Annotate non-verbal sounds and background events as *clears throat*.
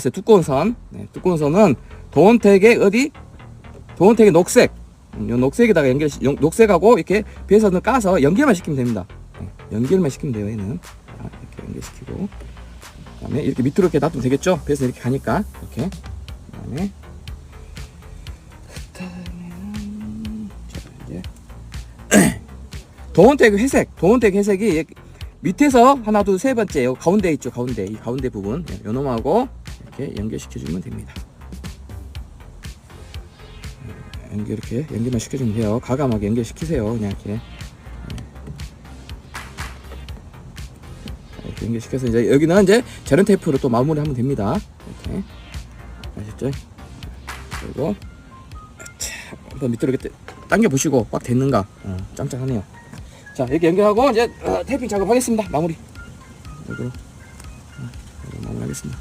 있어요. 두꺼운 선. 네, 두꺼운 선은 도원택의 어디? 도원택의 녹색. 음, 요 녹색에다가 연결, 시- 용- 녹색하고 이렇게 배선을 까서 연결만 시키면 됩니다. 네, 연결만 시키면 돼요, 얘는. 자, 이렇게 연결시키고. 그 다음에 이렇게 밑으로 이렇게 놔두면 되겠죠? 배선 이렇게 가니까. 이렇게. 그 다음에. *clears throat* 도원택 회색. 도원택 회색이 밑에서 하나, 둘, 세 번째, 요 가운데 있죠, 가운데. 이 가운데 부분. 네, 요 놈하고 이렇게 연결시켜 주면 됩니다. 네, 연결 이렇게 연결만 시켜주면 돼요. 가감하게 연결시키세요. 그냥 이렇게. 네. 자, 이렇게 연결시켜서 이제 여기는 이제 제런 테이프로 또 마무리하면 됩니다. 이렇게 아셨죠? 그리고 자, 한번 밑으로 이렇게 당겨 보시고 꽉 됐는가? 어, 짱짱하네요. 자 이렇게 연결하고 이제 어, 테이핑 작업하겠습니다. 마무리. 이거 마무리하겠습니다.